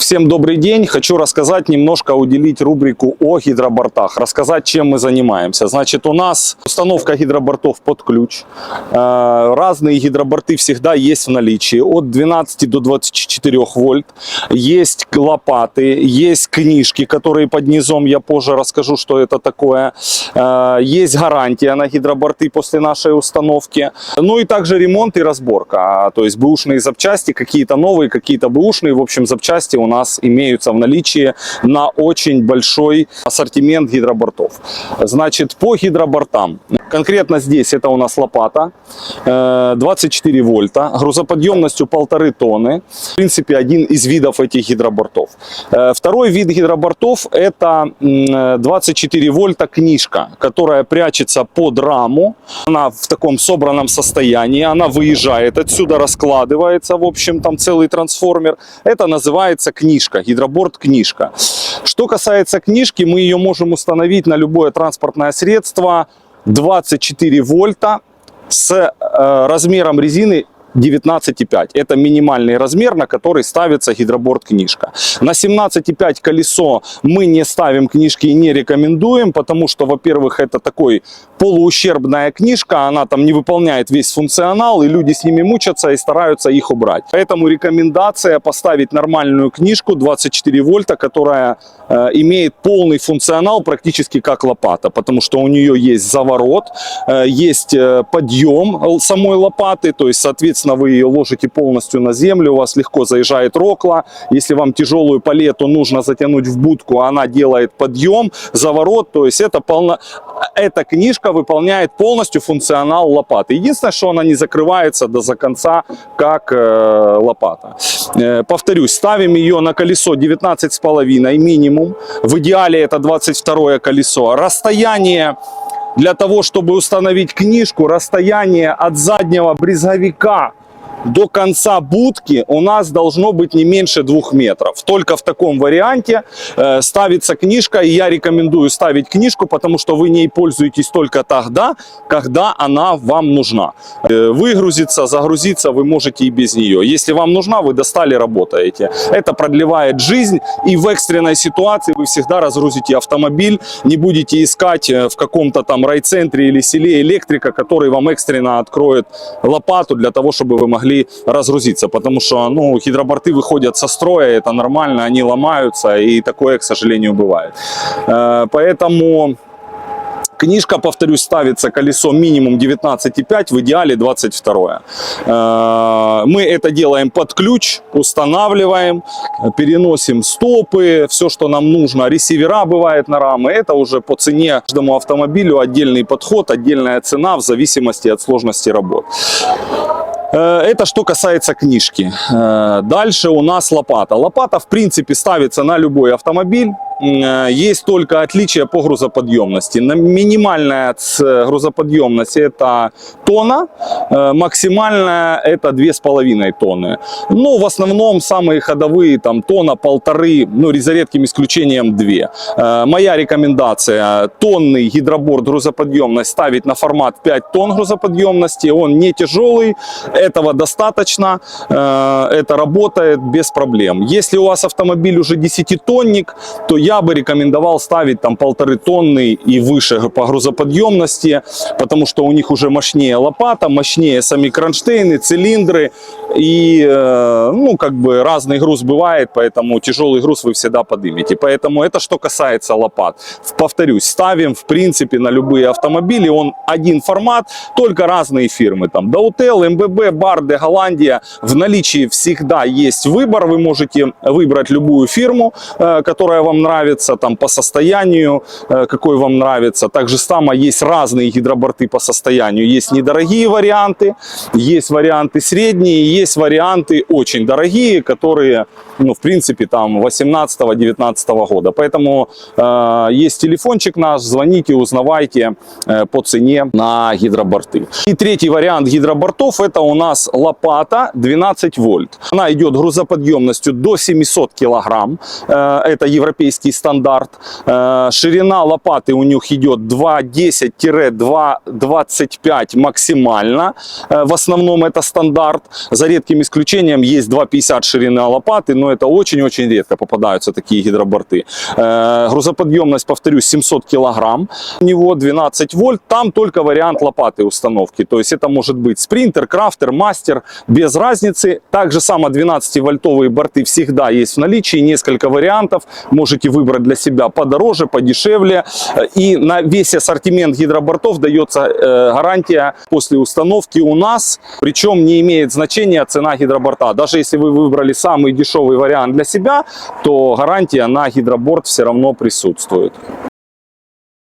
Всем добрый день. Хочу рассказать немножко, уделить рубрику о гидробортах, рассказать, чем мы занимаемся. Значит, у нас установка гидробортов под ключ. Э, Разные гидроборты всегда есть в наличии, от 12 до 24 вольт. Есть лопаты, есть книжки, которые под низом, я позже расскажу, что это такое. Э, Есть гарантия на гидроборты после нашей установки. Ну и также ремонт и разборка, то есть бэушные запчасти, какие-то новые, какие-то бэушные, в общем, запчасти у нас имеются в наличии на очень большой ассортимент гидробортов. Значит, по гидробортам. Конкретно здесь это у нас лопата, э, 24 вольта, грузоподъемностью полторы тонны. В принципе, один из видов этих гидробортов. Э, Второй вид гидробортов это м, э, 24 вольта книжка, которая прячется под раму. Она в таком собранном состоянии, она выезжает отсюда, раскладывается, в общем, там целый трансформер. Это называется книжка, гидроборд книжка. Что касается книжки, мы ее можем установить на любое транспортное средство 24 вольта с э, размером резины 19,5. Это минимальный размер, на который ставится гидроборд книжка. На 17,5 колесо мы не ставим книжки и не рекомендуем, потому что, во-первых, это такой полуущербная книжка, она там не выполняет весь функционал, и люди с ними мучатся и стараются их убрать. Поэтому рекомендация поставить нормальную книжку 24 вольта, которая э, имеет полный функционал практически как лопата, потому что у нее есть заворот, э, есть э, подъем самой лопаты, то есть, соответственно, вы ее ложите полностью на землю, у вас легко заезжает рокла. Если вам тяжелую палету нужно затянуть в будку, она делает подъем, заворот, то есть это полно... Эта книжка выполняет полностью функционал лопаты. Единственное, что она не закрывается до за конца, как э, лопата. Э, повторюсь, ставим ее на колесо 19,5 минимум. В идеале это 22 колесо. Расстояние для того, чтобы установить книжку, расстояние от заднего брезговика до конца будки у нас должно быть не меньше двух метров. Только в таком варианте э, ставится книжка, и я рекомендую ставить книжку, потому что вы ней пользуетесь только тогда, когда она вам нужна. Э, выгрузиться, загрузиться вы можете и без нее. Если вам нужна, вы достали, работаете. Это продлевает жизнь, и в экстренной ситуации вы всегда разгрузите автомобиль, не будете искать э, в каком-то там райцентре или селе электрика, который вам экстренно откроет лопату для того, чтобы вы могли разгрузиться, потому что ну, гидроборты выходят со строя, это нормально, они ломаются, и такое, к сожалению, бывает. Э, Поэтому Книжка, повторюсь, ставится колесо минимум 19,5, в идеале 22. Э, Мы это делаем под ключ, устанавливаем, переносим стопы, все, что нам нужно. Ресивера бывает на рамы. Это уже по цене каждому автомобилю отдельный подход, отдельная цена в зависимости от сложности работ. Э, Это что касается книжки. Э, Дальше у нас лопата. Лопата, в принципе, ставится на любой автомобиль. Э, Есть только отличие по грузоподъемности. На- Минимальная грузоподъемность это тонна, максимальная это 2,5 тонны. Ну, в основном самые ходовые там тонна, полторы, ну, за редким исключением 2. Э, Моя рекомендация тонный гидроборд грузоподъемность ставить на формат 5 тонн грузоподъемности. Он не тяжелый, этого достаточно, э, это работает без проблем. Если у вас автомобиль уже 10-тонник, то я бы рекомендовал ставить там полторы тонны и выше по грузоподъемности, потому что у них уже мощнее лопата, мощнее сами кронштейны, цилиндры и, э, ну, как бы разный груз бывает, поэтому тяжелый груз вы всегда поднимете. Поэтому это что касается лопат. Повторюсь, ставим в принципе на любые автомобили, он один формат, только разные фирмы, там Dautel, МББ, Барде, Голландия, в наличии всегда есть выбор, вы можете выбрать любую фирму, э, которая вам нравится, там по состоянию, э, какой вам нравится. Также само есть разные гидроборты по состоянию, есть недорогие варианты, есть варианты средние, есть варианты очень дорогие, которые, ну, в принципе, там 18-19 года. Поэтому э, есть телефончик наш, звоните, узнавайте э, по цене на гидроборты. И третий вариант гидробортов это у нас лопата 12 вольт. Она идет грузоподъемностью до 700 килограмм. Э, это европейский стандарт. Э, Ширина лопаты у них идет 2.10-2.25 максимально. Э, В основном это стандарт. За редким исключением есть 2.50 ширина лопаты, но это очень-очень редко попадаются такие гидроборты. Грузоподъемность, повторюсь, 700 килограмм. У него 12 вольт. Там только вариант лопаты установки. То есть это может быть спринтер, крафтер, мастер, без разницы. Также само 12-вольтовые борты всегда есть в наличии. Несколько вариантов. Можете выбрать для себя подороже, подешевле. И на весь ассортимент гидробортов дается э, гарантия после установки у нас. Причем не имеет значения цена гидроборта. Даже если вы выбрали самый дешевый вариант для себя, то гарантия на гидроборт все равно присутствует.